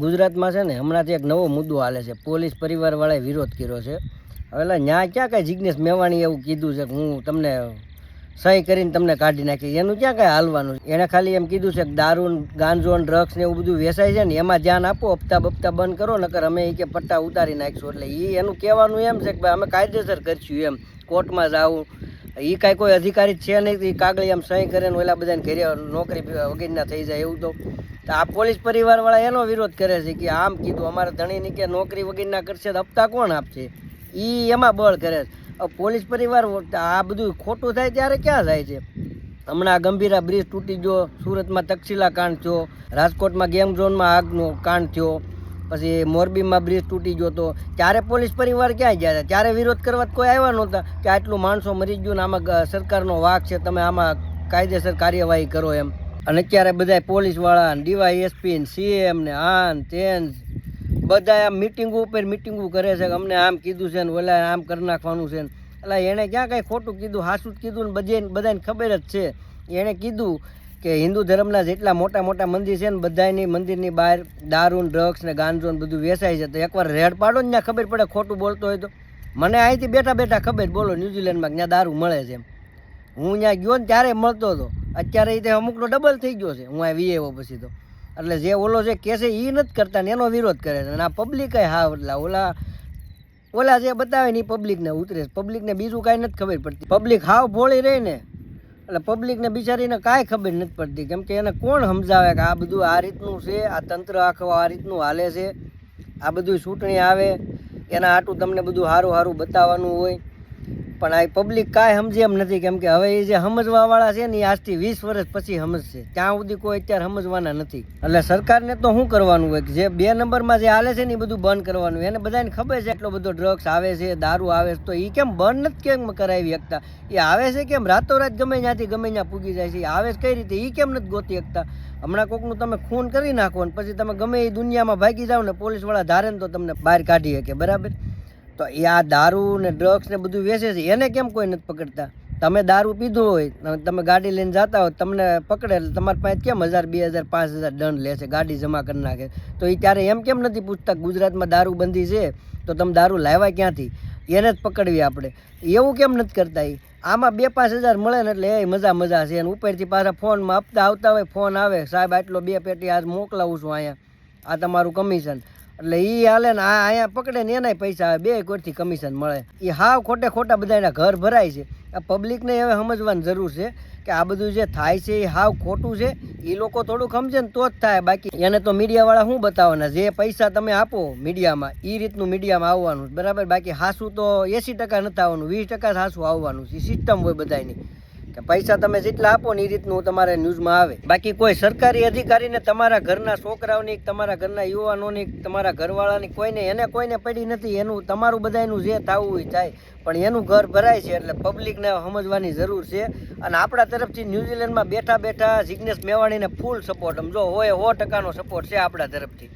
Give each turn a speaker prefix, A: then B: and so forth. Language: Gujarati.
A: ગુજરાતમાં છે ને હમણાંથી એક નવો મુદ્દો હાલે છે. પોલીસ પરિવારવાળાએ વિરોધ કર્યો છે. હવે એટલે ત્યાં ક્યાં કાંઈ જિજ્ઞેશ મેવાણીએ એવું કીધું છે કે હું તમને સહી કરીને તમને કાઢી નાખી એનું ક્યાં કાંઈ હાલવાનું એણે ખાલી એમ કીધું છે કે દારૂ ગાંજો ડ્રગ્સ ને એવું બધું વેચાય છે ને, એમાં ધ્યાન આપો, હપ્તા બપ્તા બંધ કરો, નકર અમે એ કે પટ્ટા ઉતારી નાખીશું. એટલે એ એનું કહેવાનું એમ છે કે ભાઈ અમે કાયદેસર કરશું એમ. કોર્ટમાં જાવું એ કાંઈ કોઈ અધિકારી છે નહીં એ કાગળી આમ સહી કરે ને ઓલા બધાને ઘેરે નોકરી વગેરેના થઈ જાય એવું તો. આ પોલીસ પરિવારવાળા એનો વિરોધ કરે છે કે આમ કીધું, અમારા ધણીની કે નોકરી વગેરેના કરશે તો હપ્તા કોણ આપશે? એ એમાં બળ કરે છે. પોલીસ પરિવાર આ બધું ખોટું થાય ત્યારે ક્યાં થાય છે? હમણાં ગંભીરા બ્રિજ તૂટી ગયો, સુરતમાં તક્ષશિલા કાંડ થયો, રાજકોટમાં ગેમ ઝોનમાં આગનો કાંડ થયો, પછી મોરબીમાં બ્રિજ તૂટી ગયો તો ત્યારે પોલીસ પરિવાર ક્યાં ગયા હતા? ત્યારે વિરોધ કરવા કોઈ આવ્યા નહોતા કે આટલું માણસો મરી ગયું ને આમાં સરકારનો વાક છે, તમે આમાં કાયદેસર કાર્યવાહી કરો એમ. અને અત્યારે બધા પોલીસવાળા ને ડીવાયએસપી ને સીએમ ને આન તેન બધા આમ મિટિંગો ઉપર મિટિંગો કરે છે અમને આમ કીધું છે ને ઓલા આમ કરી નાખવાનું છે ને. એટલે એણે ક્યાં કાંઈ ખોટું કીધું હાસું જ કીધું ને બધે બધાને ખબર જ છે. એણે કીધું કે હિન્દુ ધર્મના જેટલા મોટા મોટા મંદિર છે ને બધાની મંદિરની બહાર દારૂ ને ડ્રગ્સ ને ગાંજો ને બધું વેચાય છે. તો એકવાર રેડ પાડો ને ત્યાં ખબર પડે ખોટું બોલતો હોય તો. મને અહીંથી બેઠા બેઠા ખબર, બોલો ન્યુઝીલેન્ડમાં ત્યાં દારૂ મળે છે હું ત્યાં ગયો ને ત્યારે મળતો હતો. અત્યારે એ અમુકનો ડબલ થઈ ગયો છે. હું આ વીએવો પછી તો. એટલે જે ઓલો છે કે એ નથી કરતા ને એનો વિરોધ કરે છે. અને આ પબ્લિક હા એટલે ઓલા ઓલા જે બતાવે ને એ પબ્લિકને ઉતરે છે. પબ્લિકને બીજું કાંઈ નથી ખબર પડતી. પબ્લિક હાવ ભોળી રહી ને. એટલે પબ્લિકને બિચારીને કાંઈ ખબર નથી પડતી. કેમ કે એને કોણ સમજાવે કે આ બધું આ રીતનું છે, આ તંત્ર આખું આ રીતનું હાલે છે, આ બધું ચૂંટણી આવે, એના આટું તમને બધું સારું સારું બતાવવાનું હોય. પણ આ પબ્લિક કાંઈ સમજે એમ નથી. કેમ કે હવે એ જે સમજવાવાળા છે ને, એ આજથી વીસ વર્ષ પછી સમજશે. ત્યાં સુધી કોઈ અત્યારે સમજવાના નથી. એટલે સરકારને તો શું કરવાનું હોય? કે જે બે નંબરમાં જે હાલે છે ને, એ બધું બંધ કરવાનું. એને બધાને ખબર છે એટલો બધો ડ્રગ્સ આવે છે, દારૂ આવે છે. તો એ કેમ બંધ નથી કેમ કરાવી શકતા? એ આવે છે કેમ? રાતોરાત ગમે ત્યાંથી ગમે ત્યાં પૂગી જાય છે. આવે છે કઈ રીતે? એ કેમ નથી ગોતી શકતા? હમણાં કોકનું તમે ખૂન કરી નાખો ને, પછી તમે ગમે એ દુનિયામાં ભાગી જાઓ ને, પોલીસવાળા ધારે ને તો તમને બહાર કાઢી શકે. બરાબર? તો એ આ દારૂ ને ડ્રગ્સ ને બધું વેચે છે. એને કેમ કોઈ નથી પકડતા? તમે દારૂ પીધું હોય તમે ગાડી લઈને જતા હોય, તમને પકડે એટલે તમારી પાસે કેમ હજાર, બે હજાર, પાંચ હજાર દંડ લે છે, ગાડી જમા કરી નાખે? તો એ ત્યારે એમ કેમ નથી પૂછતા ગુજરાતમાં દારૂ બંધી છે, તો તમે દારૂ લાવ્યા ક્યાંથી? એને જ પકડવી આપણે. એવું કેમ નથી કરતા એ આમાં બે, પાંચ હજાર મળે ને એટલે એ મજા મજા છે. અને ઉપરથી પાછા ફોનમાં આપતા આવતા હોય, ફોન આવે, સાહેબ, આટલો બે પેટી આજ મોકલાવું છું અહીંયા. આ તમારું કમિશન. એટલે એ હાલે ને આ અહીંયા પકડે ને એનાય પૈસા આવે, બે કોઈથી કમિશન મળે. એ હાવ ખોટે ખોટા બધા એના ઘર ભરાય છે. આ પબ્લિકને હવે સમજવાની જરૂર છે કે આ બધું જે થાય છે એ હાવ ખોટું છે. એ લોકો થોડુંક સમજે ને તો જ થાય. બાકી એને તો મીડિયાવાળા શું બતાવવાના? જે પૈસા તમે આપો મીડિયામાં એ રીતનું મીડિયામાં આવવાનું બરાબર? બાકી હાસું તો એંસી ટકા નથી આવવાનું, વીસ ટકા હાસું આવવાનું એ સિસ્ટમ હોય બધાની પૈસા તમે જેટલા આપો ને એ રીતનું તમારે ન્યૂઝમાં આવે. બાકી કોઈ સરકારી અધિકારીને તમારા ઘરના છોકરાઓની તમારા ઘરના યુવાનોની તમારા ઘરવાળાની કોઈને એને કોઈને પડી નથી, એનું તમારું બધાનું જે થવું હોય થાય. પણ એનું ઘર ભરાય છે એટલે પબ્લિકને સમજવાની જરૂર છે. અને આપણા તરફથી ન્યૂઝીલેન્ડમાં બેઠા બેઠા જિગ્નેશ મેવાણીને ફૂલ સપોર્ટ જો હોય સો ટકાનો સપોર્ટ છે આપણા તરફથી.